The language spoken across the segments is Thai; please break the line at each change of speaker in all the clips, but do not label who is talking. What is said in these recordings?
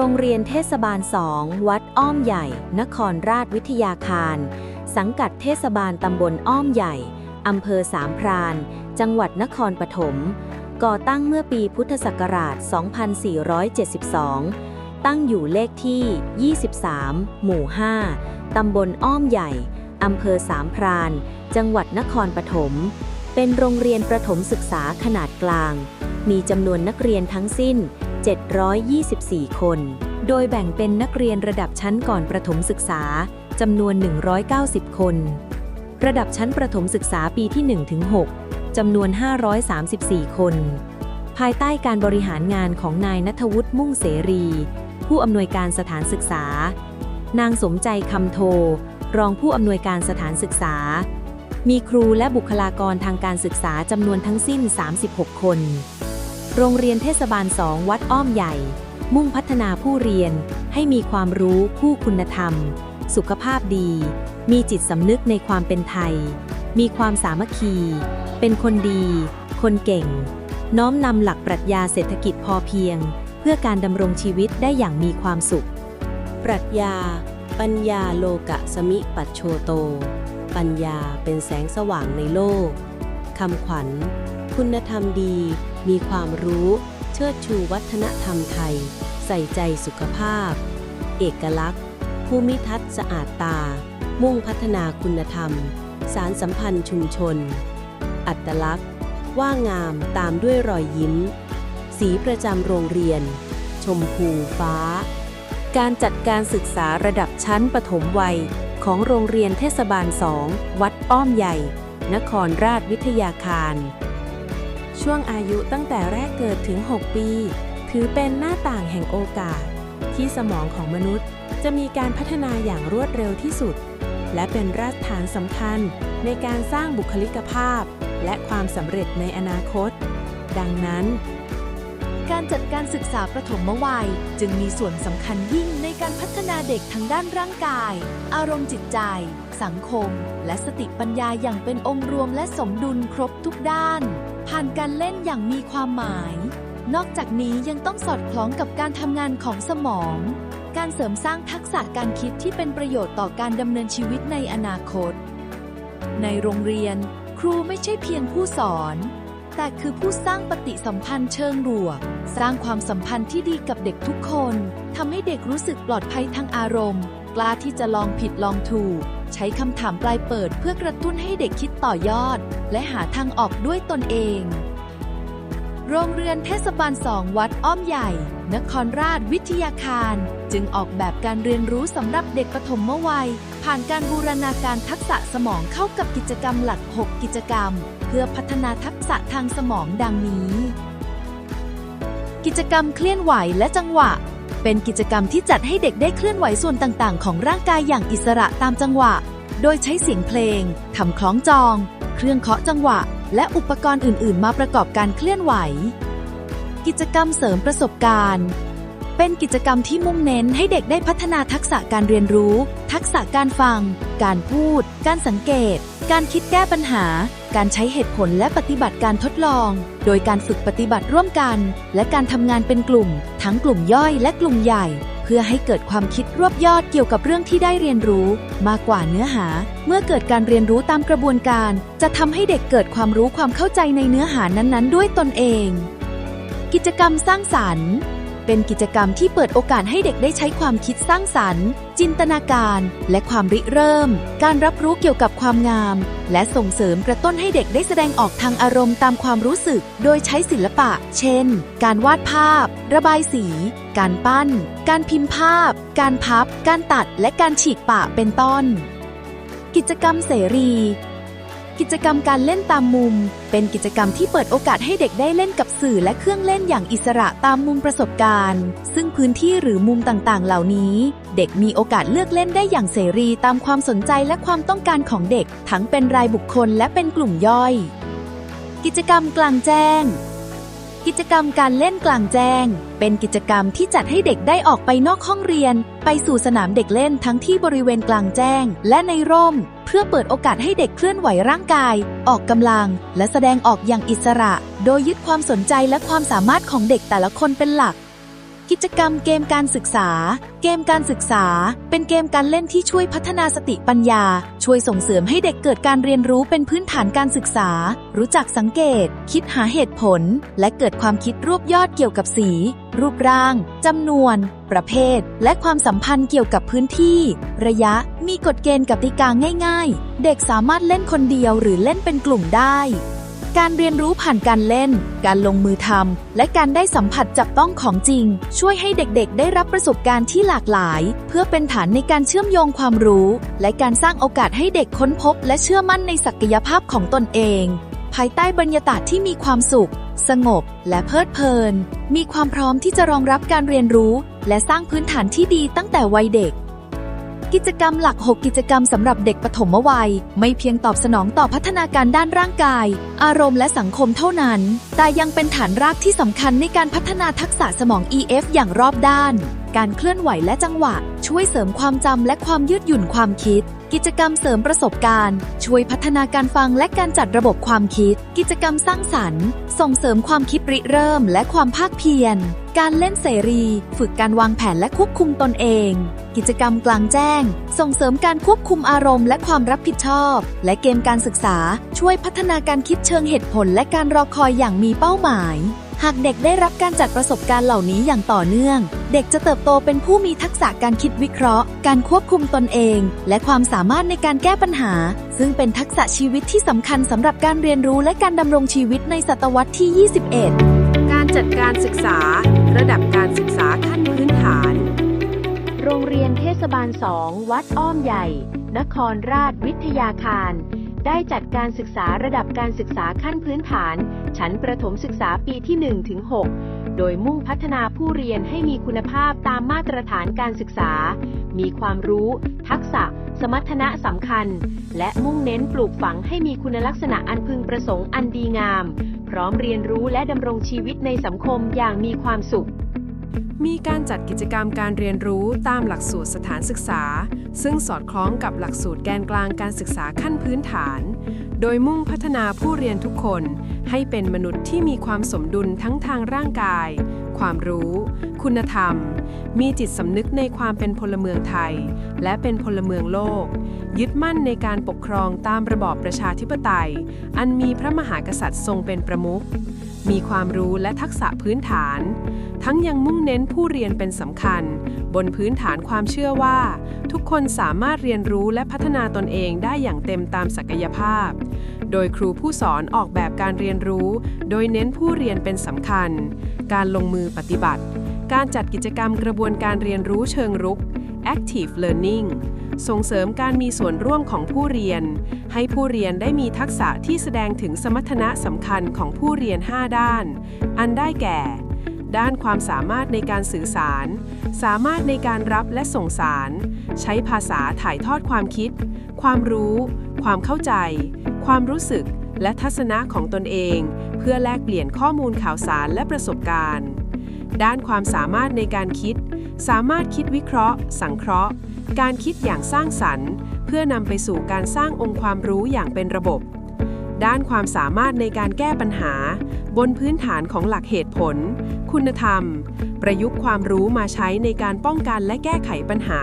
โรงเรียนเทศบาล 2 วัดอ้อมใหญ่ นครราชวิทยาคาร สังกัดเทศบาลตำบลอ้อมใหญ่ อำเภอสามพราน จังหวัดนครปฐม ก่อตั้งเมื่อปีพุทธศักราช 2472 ตั้งอยู่เลขที่ 23 หมู่ 5 ตำบลอ้อมใหญ่ อำเภอสามพราน จังหวัดนครปฐม เป็นโรงเรียนประถมศึกษาขนาดกลาง มีจำนวนนักเรียนทั้งสิ้น 724 คน โดยแบ่งเป็นนักเรียนระดับชั้นก่อนประถมศึกษาจำนวน 190 คน ระดับชั้นประถมศึกษาปีที่ 1-6จำนวน 534 คน ภายใต้การบริหารงานของนายนัทวุฒิมุ่งเสรี ผู้อำนวยการสถานศึกษา นางสมใจคำโท รองผู้อำนวยการสถานศึกษา มีครูและบุคลากรทางการศึกษาจำนวนทั้งสิ้น 36 คน โรงเรียนเทศบาล2วัดอ้อมใหญ่ มุ่งพัฒนาผู้เรียนให้มีความรู้ผู้คุณธรรม สุขภาพดี มีจิตสำนึกในความเป็นไทย มีความสามัคคี เป็นคนดี คนเก่ง น้อมนำหลักปรัชญาเศรษฐกิจพอเพียง เพื่อการดำรงชีวิตได้อย่างมีความสุข ปรัชญา ปัญญาโลกะสมิปัจโชโต ปัญญาเป็นแสงสว่างในโลกคำขวัญ คุณธรรมดี มีความรู้ เชิดชูวัฒนธรรมไทย ใส่ใจสุขภาพ เอกลักษณ์ ภูมิทัศน์สะอาดตา มุ่งพัฒนาคุณธรรม สารสัมพันธ์ชุมชน อัตลักษณ์ ว่างามตามด้วยรอยยิ้ม สีประจำโรงเรียน ชมพูฟ้า การจัดการศึกษาระดับชั้นปฐมวัยของโรงเรียนเทศบาล2วัดอ้อมใหญ่ นครราชวิทยาคาร ช่วงอายุตั้งแต่แรกเกิดถึง 6 ปี ถือเป็นหน้าต่างแห่งโอกาส ที่สมองของมนุษย์จะมีการพัฒนาอย่างรวดเร็วที่สุด และเป็นรากฐานสำคัญในการสร้างบุคลิกภาพ และความสำเร็จในอนาคต ดังนั้น
การจัดการศึกษาประถมวัย จึงมีส่วนสำคัญยิ่งในการพัฒนาเด็กทั้งด้านร่างกาย อารมณ์จิตใจ สังคม และสติปัญญาอย่างเป็นองค์รวมและสมดุลครบทุกด้าน ผ่านการเล่นอย่างมีความหมาย นอกจากนี้ยังต้องสอดคล้องกับการทำงานของสมอง การเสริมสร้างทักษะการคิดที่เป็นประโยชน์ต่อการดำเนินชีวิตในอนาคต ในโรงเรียน ครูไม่ใช่เพียงผู้สอน แต่คือผู้สร้างปฏิสัมพันธ์เชิงบวก สร้างความสัมพันธ์ที่ดีกับเด็กทุกคนทำให้เด็กรู้สึกปลอดภัยทางอารมณ์ กล้าที่จะลองผิดลองถูก ใช้คำถามปลายเปิดเพื่อกระตุ้นให้เด็กคิดต่อยอด และหาทางออกด้วยตนเอง โรงเรียนเทศบาลสองวัดอ้อมใหญ่ นครราชวิทยาคาร จึงออกแบบการเรียนรู้สำหรับเด็กปฐมวัย ผ่านการบูรณาการทักษะสมองเข้ากับกิจกรรมหลัก 6 กิจกรรม เพื่อพัฒนาทักษะทางสมองดังนี้ กิจกรรมเคลื่อนไหวและจังหวะ เป็นกิจกรรมที่จัดให้เด็กได้เคลื่อนไหวส่วนต่างๆ ของร่างกายอย่างอิสระตามจังหวะ โดยใช้เสียงเพลงทำคล้องจอง เครื่องเคาะจังหวะ และอุปกรณ์อื่น ๆ มาประกอบการเคลื่อนไหว กิจกรรมเสริมประสบการณ์ เป็นกิจกรรมที่มุ่งเน้นให้เด็กได้พัฒนาทักษะการเรียนรู้ ทักษะการฟัง การพูด การสังเกต การคิดแก้ปัญหา การใช้เหตุผลและปฏิบัติการทดลอง โดยการฝึกปฏิบัติร่วมกัน และการทำงานเป็นกลุ่ม ทั้งกลุ่มย่อยและกลุ่มใหญ่ เพื่อให้เกิดความคิดรวบยอดเกี่ยวกับเรื่องที่ได้เรียนรู้ มากกว่าเนื้อหา เมื่อเกิดการเรียนรู้ตามกระบวนการ จะทำให้เด็กเกิดความรู้ความเข้าใจในเนื้อหานั้นๆ ด้วยตนเอง กิจกรรมสร้างสรรค์ เป็นกิจกรรมที่เปิดโอกาสให้เด็กได้ใช้ความคิดสร้างสรรค์ จินตนาการ และความริเริ่ม การรับรู้เกี่ยวกับความงาม และส่งเสริมกระตุ้นให้เด็กได้แสดงออกทางอารมณ์ตามความรู้สึก โดยใช้ศิลปะ เช่น การวาดภาพ ระบายสี การปั้น การพิมพ์ภาพ การพับ การตัด และการฉีกปะเป็นต้น กิจกรรมเสรี กิจกรรมการเล่นตามมุม เป็นกิจกรรมที่เปิดโอกาสให้เด็กได้เล่นกับสื่อและเครื่องเล่นอย่างอิสระตามมุมประสบการณ์ ซึ่งพื้นที่หรือมุมต่างๆ เหล่านี้ เด็กมีโอกาสเลือกเล่นได้อย่างเสรีตามความสนใจและความต้องการของเด็ก ทั้งเป็นรายบุคคลและเป็นกลุ่มย่อย กิจกรรมกลางแจ้ง กิจกรรมการเล่นกลางแจ้ง เป็นกิจกรรมที่จัดให้เด็กได้ออกไปนอกห้องเรียน ไปสู่สนามเด็กเล่นทั้งที่บริเวณกลางแจ้ง และในร่ม เพื่อเปิดโอกาสให้เด็กเคลื่อนไหวร่างกาย ออกกำลัง และแสดงออกอย่างอิสระ โดยยึดความสนใจและความสามารถของเด็กแต่ละคนเป็นหลัก กิจกรรมเกมการศึกษา เกมการศึกษา เป็นเกมการเล่นที่ช่วยพัฒนาสติปัญญา ช่วยส่งเสริมให้เด็กเกิดการเรียนรู้เป็นพื้นฐานการศึกษา รู้จักสังเกต คิดหาเหตุผล และเกิดความคิดรวบยอดเกี่ยวกับสี รูปร่างจำนวน ประเภท และความสัมพันธ์เกี่ยวกับพื้นที่ ระยะ มีกฎเกณฑ์กติกาง่าย ๆ เด็กสามารถเล่นคนเดียวหรือเล่นเป็นกลุ่มได้ การเรียนรู้ผ่านการเล่น การลงมือทำ และการได้สัมผัสจับต้องของจริง ช่วยให้เด็กๆ ได้รับประสบการณ์ที่หลากหลาย เพื่อเป็นฐานในการเชื่อมโยงความรู้ และการสร้างโอกาสให้เด็กค้นพบ และเชื่อมั่นในศักยภาพของตนเอง ภายใต้บรรยากาศที่มีความสุข สงบ และเพลิดเพลิน มีความพร้อมที่จะรองรับการเรียนรู้ และสร้างพื้นฐานที่ดีตั้งแต่วัยเด็ก กิจกรรมหลัก 6 กิจกรรมสำหรับเด็กปฐมวัย ไม่เพียงตอบสนองต่อพัฒนาการด้านร่างกาย อารมณ์และสังคมเท่านั้น แต่ยังเป็นฐานรากที่สำคัญในการพัฒนาทักษะสมอง EF อย่างรอบด้าน การเคลื่อนไหวและจังหวะ ช่วยเสริมความจำและความยืดหยุ่นความคิด กิจกรรมเสริมประสบการณ์ ช่วยพัฒนาการฟังและการจัดระบบความคิด กิจกรรมสร้างสรรค์ ส่งเสริมความคิดริเริ่มและความภาคเพียร การเล่นเสรี ฝึกการวางแผนและควบคุมตนเอง กิจกรรมกลางแจ้ง ส่งเสริมการควบคุมอารมณ์และความรับผิดชอบ และเกมการศึกษา ช่วยพัฒนาการคิดเชิงเหตุผลและการรอคอยอย่างมีเป้าหมาย หากเด็กได้รับการจัดประสบการณ์เหล่านี้อย่างต่อเนื่อง เด็กจะเติบโตเป็นผู้มีทักษะการคิดวิเคราะห์ การควบคุมตนเอง และความสามารถในการแก้ปัญหา ซึ่งเป็นทักษะชีวิตที่สำคัญสำหรับการเรียนรู้และการดำรงชีวิตในศตวรรษที่ 21
การจัดการศึกษา ระดับการศึกษาขั้นพื้นฐาน
โรงเรียนเทศบาล2วัดอ้อมใหญ่ นครราชวิทยาคาร ได้จัดการศึกษาระดับการศึกษาขั้นพื้นฐาน ชั้นประถมศึกษาปีที่ 1 ถึง 6 โดยมุ่งพัฒนาผู้เรียนให้มีคุณภาพตามมาตรฐานการศึกษา มีความรู้ ทักษะ สมรรถนะสำคัญ และมุ่งเน้นปลูกฝังให้มีคุณลักษณะอันพึงประสงค์อันดีงาม พร้อมเรียนรู้และดำรงชีวิตในสังคมอย่างมีความสุข
มีการจัดกิจกรรมการเรียนรู้ตามหลักสูตรสถานศึกษา ซึ่งสอดคล้องกับหลักสูตรแกนกลางการศึกษาขั้นพื้นฐาน โดยมุ่งพัฒนาผู้เรียนทุกคน ให้เป็นมนุษย์ที่มีความสมดุลทั้งทางร่างกาย ความรู้ คุณธรรม มีจิตสำนึกในความเป็นพลเมืองไทย และเป็นพลเมืองโลก ยึดมั่นในการปกครองตามระบอบประชาธิปไตย อันมีพระมหากษัตริย์ทรงเป็นประมุข มีความรู้และทักษะพื้นฐาน ทั้งยังมุ่งเน้นผู้เรียนเป็นสำคัญ บนพื้นฐานความเชื่อว่า ทุกคนสามารถเรียนรู้และพัฒนาตนเองได้อย่างเต็มตามศักยภาพ โดยครูผู้สอนออกแบบการเรียนรู้ โดยเน้นผู้เรียนเป็นสำคัญ การลงมือปฏิบัติ การจัดกิจกรรมกระบวนการเรียนรู้เชิงรุก active learning ส่งเสริมการมีส่วนร่วมของผู้เรียน ให้ผู้เรียนได้มีทักษะที่แสดงถึงสมรรถนะสำคัญของผู้เรียน 5 ด้าน อันได้แก่ ด้านความสามารถในการสื่อสาร สามารถในการรับและส่งสาร ใช้ภาษาถ่ายทอดความคิด ความรู้ ความเข้าใจ ความรู้สึก และทัศนะของตนเอง เพื่อแลกเปลี่ยนข้อมูลข่าวสารและประสบการณ์ ด้านความสามารถในการคิด สามารถคิดวิเคราะห์ สังเคราะห์ การคิดอย่างสร้างสรรค์ เพื่อนำไปสู่การสร้างองค์ความรู้อย่างเป็นระบบ ด้านความสามารถในการแก้ปัญหา บนพื้นฐานของหลักเหตุผล คุณธรรม ประยุกต์ความรู้มาใช้ในการป้องกันและแก้ไขปัญหา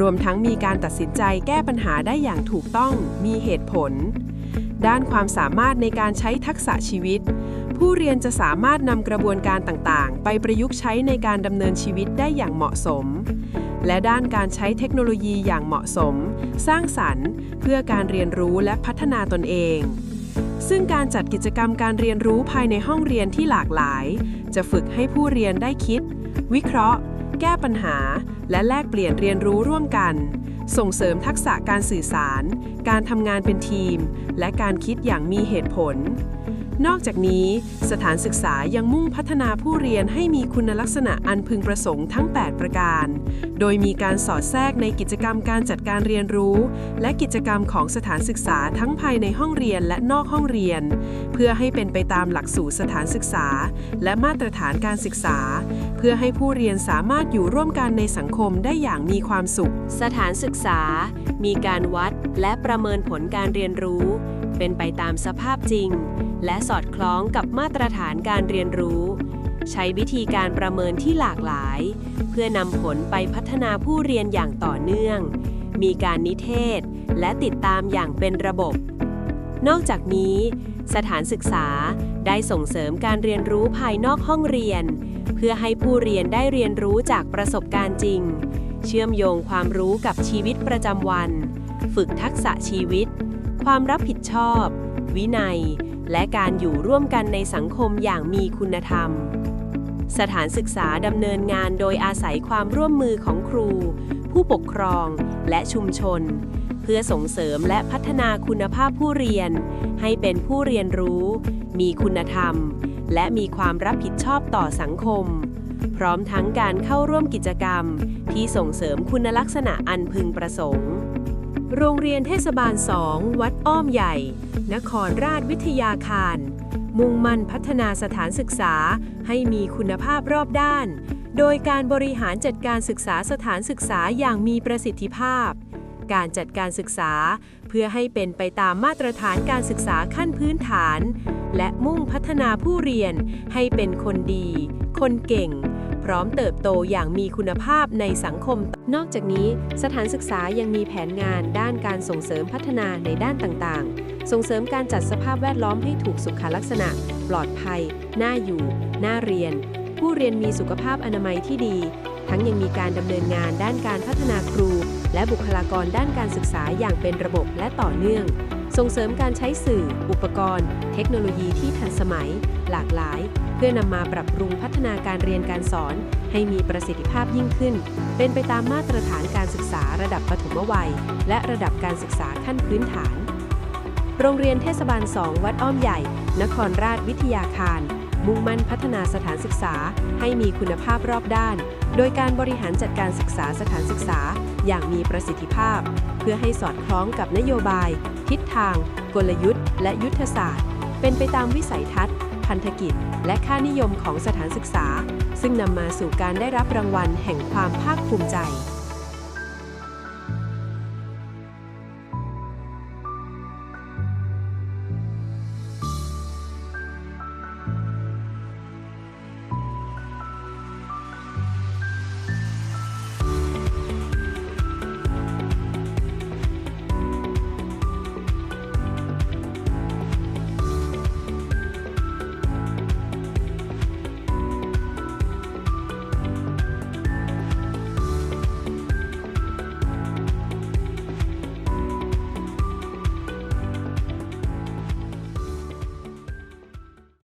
รวมทั้งมีการตัดสินใจแก้ปัญหาได้อย่างถูกต้องมีเหตุผล ด้านความสามารถในการใช้ทักษะชีวิต ผู้เรียนจะสามารถนำกระบวนการต่างๆ ไปประยุกต์ใช้ในการดำเนินชีวิตได้อย่างเหมาะสม และด้านการใช้เทคโนโลยีอย่างเหมาะสม สร้างสรรค์ เพื่อการเรียนรู้และพัฒนาตนเอง ซึ่งการจัดกิจกรรมการเรียนรู้ภายในห้องเรียนที่หลากหลาย จะฝึกให้ผู้เรียนได้คิด วิเคราะห์ แก้ปัญหา และแลกเปลี่ยนเรียนรู้ร่วมกัน ส่งเสริมทักษะการสื่อสาร การทำงานเป็นทีม และการคิดอย่างมีเหตุผล นอกจากนี้ สถานศึกษายังมุ่งพัฒนาผู้เรียนให้มีคุณลักษณะอันพึงประสงค์ทั้ง 8 ประการ โดยมีการสอดแทรกในกิจกรรมการจัดการเรียนรู้ และกิจกรรมของสถานศึกษาทั้งภายในห้องเรียนและนอกห้องเรียน เพื่อให้เป็นไปตามหลักสูตรสถานศึกษา และมาตรฐานการศึกษา เพื่อให้ผู้เรียนสามารถอยู่ร่วมกันในสังคมได้อย่างมีความสุข
สถานศึกษา มีการวัดและประเมินผลการเรียนรู้ เป็นไปตามสภาพจริง และสอดคล้องกับมาตรฐานการเรียนรู้
ใช้วิธีการประเมินที่หลากหลาย เพื่อนำผลไปพัฒนาผู้เรียนอย่างต่อเนื่อง มีการนิเทศ และติดตามอย่างเป็นระบบ นอกจากนี้ สถานศึกษาได้ส่งเสริมการเรียนรู้ภายนอกห้องเรียน เพื่อให้ผู้เรียนได้เรียนรู้จากประสบการณ์จริง เชื่อมโยงความรู้กับชีวิตประจำวัน ฝึกทักษะชีวิต ความรับผิดชอบ วินัย และการอยู่ร่วมกันในสังคมอย่างมีคุณธรรม สถานศึกษาดำเนินงานโดยอาศัยความร่วมมือของครู ผู้ปกครอง และชุมชน เพื่อส่งเสริมและพัฒนาคุณภาพผู้เรียน ให้เป็นผู้เรียนรู้ มีคุณธรรม และมีความรับผิดชอบต่อสังคม พร้อมทั้งการเข้าร่วมกิจกรรม ที่ส่งเสริมคุณลักษณะอันพึงประสงค์ โรงเรียนเทศบาล 2 วัดอ้อมใหญ่ นครราชวิทยาคาร มุ่งมั่นพัฒนาสถานศึกษาให้มีคุณภาพรอบด้าน โดยการบริหารจัดการศึกษาสถานศึกษาอย่างมีประสิทธิภาพ การจัดการศึกษาเพื่อให้เป็นไปตามมาตรฐานการศึกษาขั้นพื้นฐาน และมุ่งพัฒนาผู้เรียนให้เป็นคนดี คนเก่ง พร้อมเติบโตอย่างมีคุณภาพในสังคม นอกจากนี้ สถานศึกษายังมีแผนงานด้านการส่งเสริมพัฒนาในด้านต่างๆ ส่งเสริมการจัดสภาพแวดล้อมให้ถูกสุขลักษณะ ปลอดภัย น่าอยู่ น่าเรียน ผู้เรียนมีสุขภาพอนามัยที่ดี ทั้งยังมีการดำเนินงานด้านการพัฒนาครู และบุคลากรด้านการศึกษาอย่างเป็นระบบและต่อเนื่อง ส่งเสริมการใช้สื่อ อุปกรณ์ เทคโนโลยีที่ทันสมัย หลากหลาย เพื่อนำมาปรับปรุงพัฒนาการเรียนการสอน ให้มีประสิทธิภาพยิ่งขึ้น เป็นไปตามมาตรฐานการศึกษาระดับปฐมวัย และระดับการศึกษาขั้นพื้นฐาน โรงเรียนเทศบาล 2 วัดอ้อมใหญ่ นครราชวิทยาคาร มุ่งมั่นพัฒนาสถานศึกษาให้มีคุณภาพรอบด้าน โดยการบริหารจัดการศึกษาสถานศึกษาอย่างมีประสิทธิภาพ เพื่อให้สอดคล้องกับนโยบาย ทิศทาง กลยุทธ์ และยุทธศาสตร์เป็นไปตามวิสัยทัศน์ พันธกิจ และค่านิยมของสถานศึกษา ซึ่งนำมาสู่การได้รับรางวัลแห่งความภาคภูมิใจ